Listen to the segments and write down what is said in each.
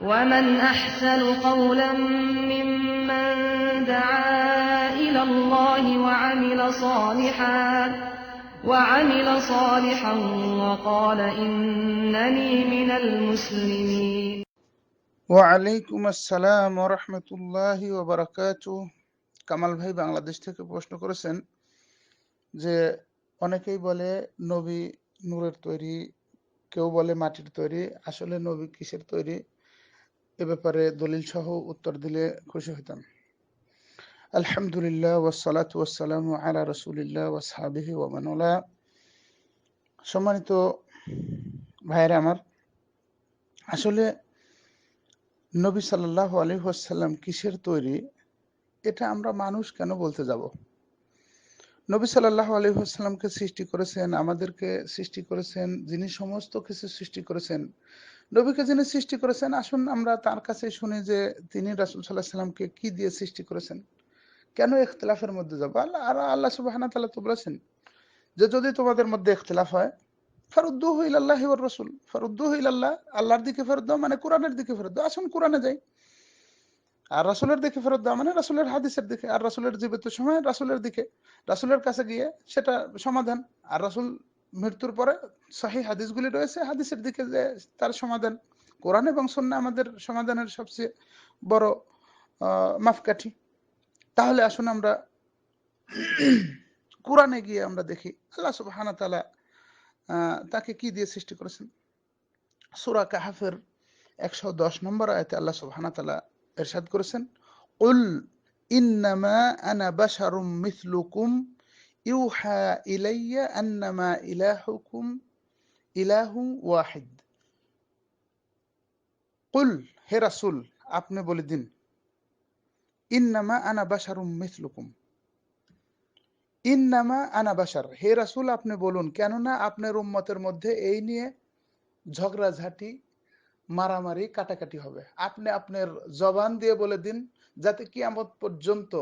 ومن أحسن قولا ممن دعا إلى الله وعمل صالحا وعمل صالحا وقال إنني من المسلمين ওয়ালাইকুম আসসালাম রহমতুল্লাহ ওবরাকাত কামাল ভাই বাংলাদেশ থেকে প্রশ্ন করেছেন যে অনেকেই বলে নবী নূরের তৈরি কেউ বলে মাটির তৈরি আসলে নবী কিসের তৈরি এ ব্যাপারে দলিল সহ উত্তর দিলে খুশি হইতাম। আলহামদুলিল্লাহ ওয়াসালাত ওয়াসালাম আলা রসুলিল্লাহ ওয়াসাবিহি ওয়ামানুল্লাহ সম্মানিত ভাইয়েরা আমার, আসলে নবী সাল্লাহ আলহাসাল্লাম কিসের তৈরি? এটা আমরা মানুষ কেন বলতে যাব? নবী সাল্লাহ আলহাসাল্লামকে সৃষ্টি করেছেন, আমাদেরকে সৃষ্টি করেছেন, যিনি সমস্ত কিছু সৃষ্টি করেছেন নবীকে যিনি সৃষ্টি করেছেন, আসুন আমরা তার কাছে শুনি যে তিনি রাসুল সাল্লাহ সাল্লামকে কি দিয়ে সৃষ্টি করেছেন। কেন ইখতলাফের মধ্যে যাব? আল্লাহ আর আল্লাহ সুবাহ তো বলেছেন যে যদি তোমাদের মধ্যে ইখতলাফ হয় ফরুদ্দু ইল্লাহ ওর রসুল। ফরুদ্দু আল্লাহ আল্লাহর দিকে ফেরত দাও মানে কোরআনের দিকে ফেরত দাও। আসুন কোরআনে যাই। আর রাসুলের দিকে ফেরত দাও মানে রাসুলের হাদিসের দিকে, আর রাসুলের জীবিত সময় রাসুলের দিকে, রাসুলের কাছে গিয়ে সেটা সমাধান। আর রাসুল মৃত্যুর পরে সহি হাদিসগুলি রয়েছে। হাদিসের দিকে যে তার সমাধান কোরআন এবং সন্না আমাদের সমাধানের সবচেয়ে বড় মাপকাঠি। তাহলে আসুন আমরা কোরআনে গিয়ে আমরা দেখি আল্লাহ সুবহানাহু ওয়া তাআলা তাকে কি দিয়ে সৃষ্টি করেছেন। সুরা কাহাফের একশো দশ নম্বর আয়তে আল্লাহ সুবহানা তালা এরশাদ করেছেন উল ইন্নামা আনা বাশারুম মিথলুকুম ইউহা ইলাইয়া আন্নামা ইলাহুকুম ইলাহু ওয়াহিদ কুল হে রাসুল, আপনি বলে ইন্নামা আনা বাশারুম মিথলুকুম ইন্নামা আনা বাসার হে রাসুল, আপনি বলুন, কেননা আপনার উম্মতের মধ্যে এই নিয়ে ঝগড়াঝাটি, মারামারি, কাটাকাটি হবে। আপনি আপনার জবান দিয়ে বলে দিন, যাতে কি কিয়ামত পর্যন্ত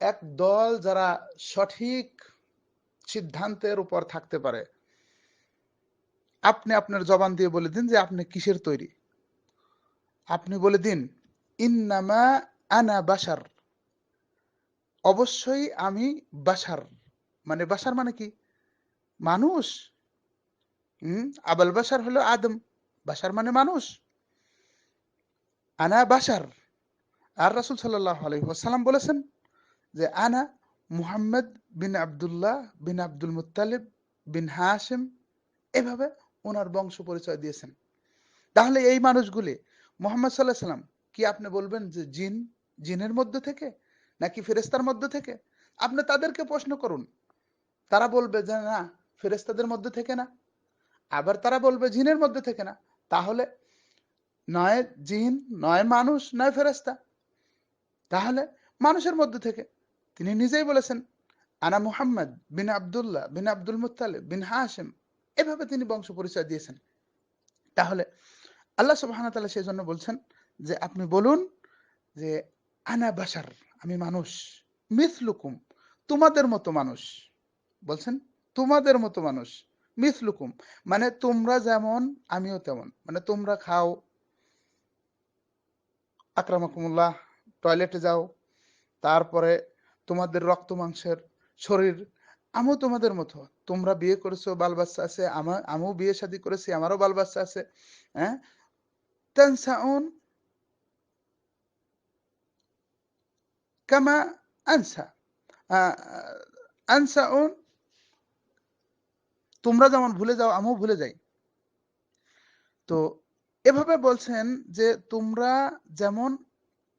এক দল যারা সঠিক সিদ্ধান্তের উপর থাকতে পারে, আপনি আপনার জবান দিয়ে বলে দিন যে আপনি কিসের তৈরি? আপনি বলে দিন, ইন্নামা আনা বাসার অবশ্যই আমি বাসার মানে বাসার মানে কি? মানুষ। হম? আবাল বাসার হলো আদম। বাসার মানে মানুষ। আনা বাসার আর রাসুল সাল্লাহ আলহিহাসাল্লাম বলেছেন যে আনা মুহাম্মদ বিন আবদুল্লাহ বিন আব্দুল মুতালিব বিন হাসিম এভাবে ওনার বংশ পরিচয় দিয়েছেন। তাহলে এই মানুষগুলি মোহাম্মদ সাল্লাহ সাল্লাম, কি আপনি বলবেন যে জিন, জিনের মধ্যে থেকে নাকি ফেরেস্তার মধ্যে থেকে? আপনি তাদেরকে প্রশ্ন করুন। তারা বলবে যে না ফেরেস্তাদের মধ্যে থেকে না। আবার তারা বলবে জিনের মধ্যে থেকে না। তাহলে নয় জিন, নয় মানুষ, নয় ফেরেস্তা তাহলে মানুষের মধ্যে থেকে। তিনি নিজেই বলেছেন, আনা মুহাম্মদ বিন আবদুল্লাহ বিন আব্দুল মুতালিব বিন হাসিম এভাবে তিনি বংশ পরিচয় দিয়েছেন। তাহলে আল্লাহ সুবাহ সেই জন্য বলছেন যে, আপনি বলুন যে, আনা বাসার আমি মানুষ। মিথলুকুম তোমাদের মতো মানুষ। বলছেন, তোমাদের মতো মানুষ। মিথলুকুম মানে তোমরা যেমন, আমিও তেমন। মানে তোমরা খাও, আক্রামাকুমুল্লাহ, টয়লেটে যাও, তারপরে তোমাদের রক্ত মাংসের শরীর, আমিও তোমাদের মতো। তোমরা বিয়ে করেছ বাল বাচ্চা আছে আমার আমিও বিয়ে শাদী করেছি, আমারও বাল বাচ্চা আছে হ্যাঁ কামা আনসা। আনসাউন, তোমরা যেমন ভুলে যাও, আমিও ভুলে যাই। তো এভাবে বলছেন যে তোমরা যেমন,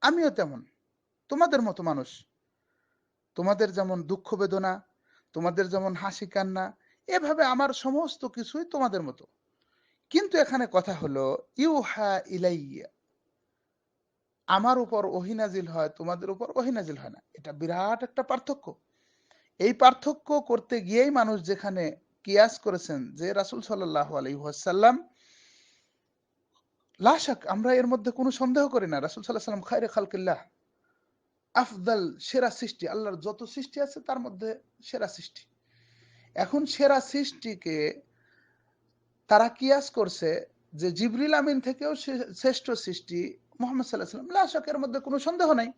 আমিও তেমন, তোমাদের মতো মানুষ। তোমাদের যেমন দুঃখ বেদনা, তোমাদের যেমন হাসি কান্না, এভাবে আমার সমস্ত কিছুই তোমাদের মতো। কিন্তু এখানে কথা হলো, ইউহা ইলাইয়া। আমার উপর ওহিনাজিল হয়, তোমাদের উপর ওহিনাজিল হয় না। এটা বিরাট একটা পার্থক্য। এই পার্থক্য করতে গিয়েই মানুষ যেখানে কিয়াস করেছেন, যে রাসুল সাল্লাহ আলহিহাসাল্লাম লাশাক আমরা এর মধ্যে কোনো সন্দেহ করি না। রাসুল সাল্লাহ সাল্লাম খায়রে খালকিল্লাহ। আফদাল সেরা সৃষ্টি, আল্লাহর যত সৃষ্টি আছে তার মধ্যে সেরা সৃষ্টি। এখন সেরা সৃষ্টিকে তারা কিয়াস করছে যে জিবরিল আমিন থেকেও শ্রেষ্ঠ সৃষ্টি মোহাম্মদ সাল্লাহ সাল্লাম লাশকের মধ্যে কোনো সন্দেহ নাই।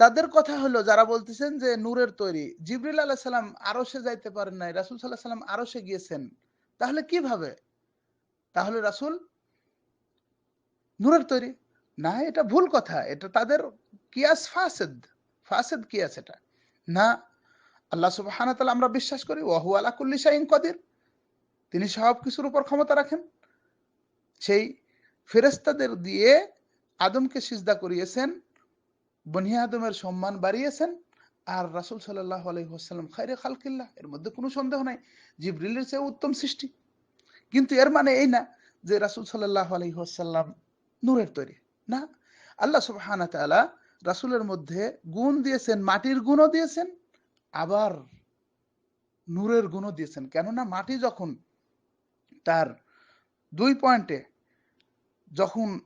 তাদের কথা হলো, যারা বলতেছেন যে নূরের তৈরি, জিবরিল আলাহ সাল্লাম আরও সে যাইতে পারেন নাই, রাসুল সাল্লাহ সাল্লাম আরও সে গিয়েছেন। তাহলে কীভাবে? তাহলে রাসুল নূরের তৈরি। না, এটা ভুল কথা, এটা তাদের কিয়াস ফাসেদ ফাসেদ কিয়াস এটা। না, আল্লাহ সুবহানাহু ওয়া তাআলা আমরা বিশ্বাস করি ওয়াহু আলা কুল্লি শাইইন কদির। তিনি সব কিছুর উপর ক্ষমতা রাখেন। সেই ফেরেস্তাদের দিয়ে আদমকে সিজদা করিয়েছেন, বনি আদমের সম্মান বাড়িয়েছেন, আর রাসূল সাল্লাল্লাহু আলাইহি ওয়াসাল্লাম খায়রে খালকিল্লাহ, এর মধ্যে কোনো সন্দেহ নাই, জিবরিলের চেয়ে উত্তম সৃষ্টি। কিন্তু এর মানে এই না যে রাসূল সাল্লাল্লাহু আলাইহি নূরের তৈরি। না, আল্লাহ সুবহানাহু ওয়া তাআলা রাসূলের মধ্যে গুণ দিয়েছেন, মাটির গুণও দিয়েছেন, আবার নূরের গুণও দিয়েছেন। কেননা মাটি যখন তার দুই পয়েন্টে যখন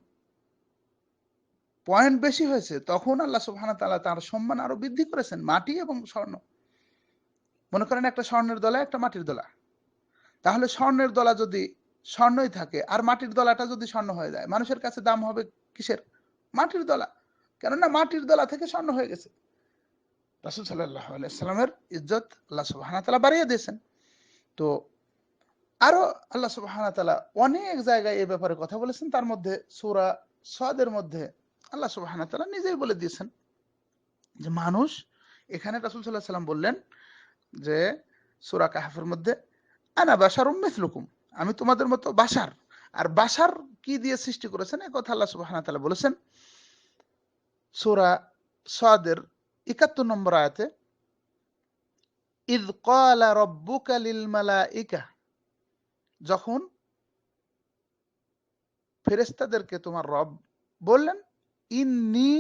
পয়েন্ট বেশি হয়েছে, তখন আল্লাহ সুবহানাহু ওয়া তাআলা তার সম্মান আরও বৃদ্ধি করেছেন, মাটি এবং স্বর্ণ। মনে করেন একটা স্বর্ণের দলা, একটা মাটির দলা। তাহলে স্বর্ণের দলা যদি স্বর্ণই থাকে, আর মাটির দলাটা যদি স্বর্ণ হয়ে যায়, মানুষের কাছে দাম হবে কিসের? মাটির দলা। কেননা মাটির দলা থেকে স্বর্ণ হয়ে গেছে। রাসুল সাল্লাহ আলাইসাল্লামের ইজ্জত আল্লাহ সুবাহানা তালা বাড়িয়ে দিয়েছেন। তো আরও আল্লাহ সুবাহানা তালা অনেক জায়গায় এ ব্যাপারে কথা বলেছেন। তার মধ্যে সুরা সাদের মধ্যে আল্লাহ সুবাহানা তালা নিজেই বলে দিয়েছেন যে মানুষ, এখানে রাসুল সাল্লাহ সাল্লাম বললেন যে সুরা কাহাফের মধ্যে, আনা বাসার মিথলুকুম আমি তোমাদের মতো বাসার আর বাসার কি দিয়ে সৃষ্টি করেছেন? এ কথা আল্লাহ সুবহানাহু ওয়া তাআলা বলেছেন। সূরা সাদের 71 নম্বর আয়াতে, ইদ ক্বালা রাব্বুকা লিল মালাইকা যখন ফেরেস্তাদেরকে তোমার রব বললেন, ইন্নী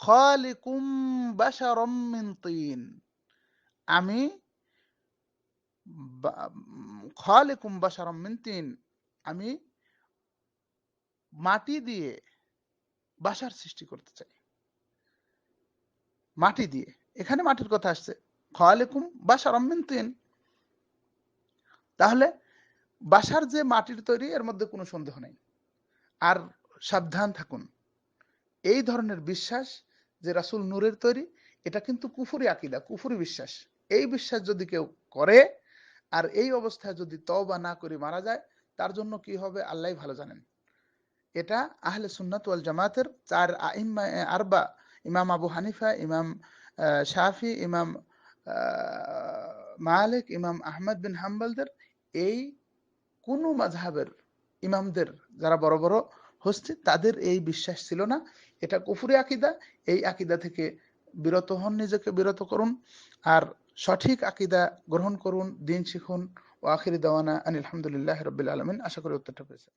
খালিকুম বাশারাম মিন তিন আমি খালিকুম বাশারাম মিন তিন, আমি মাটি দিয়ে বাসার সৃষ্টি করতে চাই। মাটি দিয়ে। এখানে মাটির কথা আসছে। খালিকুম বাশারাম মিন তিন তাহলে বাসার যে মাটির তৈরি, এর মধ্যে কোনো সন্দেহ নেই। আর সাবধান থাকুন। এই ধরনের বিশ্বাস যে রাসূল নূরের তৈরি, এটা কিন্তু কুফুরি আকিদা, কুফুরি বিশ্বাস। এই বিশ্বাস যদি কেউ করে, আর এই অবস্থায় যদি তওবা না করে মারা যায়, তার জন্য কি হবে? আল্লাহ ভালো জানেন। এটা আহলে সুন্নাত ওয়াল জামাতের চার আরবা, ইমাম আবু হানিফা, ইমাম শাফি, ইমাম মালিক, ইমাম আহমদ বিন হাম্বালদের এই কোন মাযহাবের ইমামদের যারা বড় বড় হস্তি তাদের এই বিশ্বাস ছিল না। এটা কুফুরি আকিদা, এই আকিদা থেকে বিরত হন, নিজেকে বিরত করুন আর সঠিক আকিদা গ্রহণ করুন, দিন শিখুন। ও আখিরি দাওয়ানা আনিল রবিল আলমিন। আশা করি উত্তরটা পেয়েছে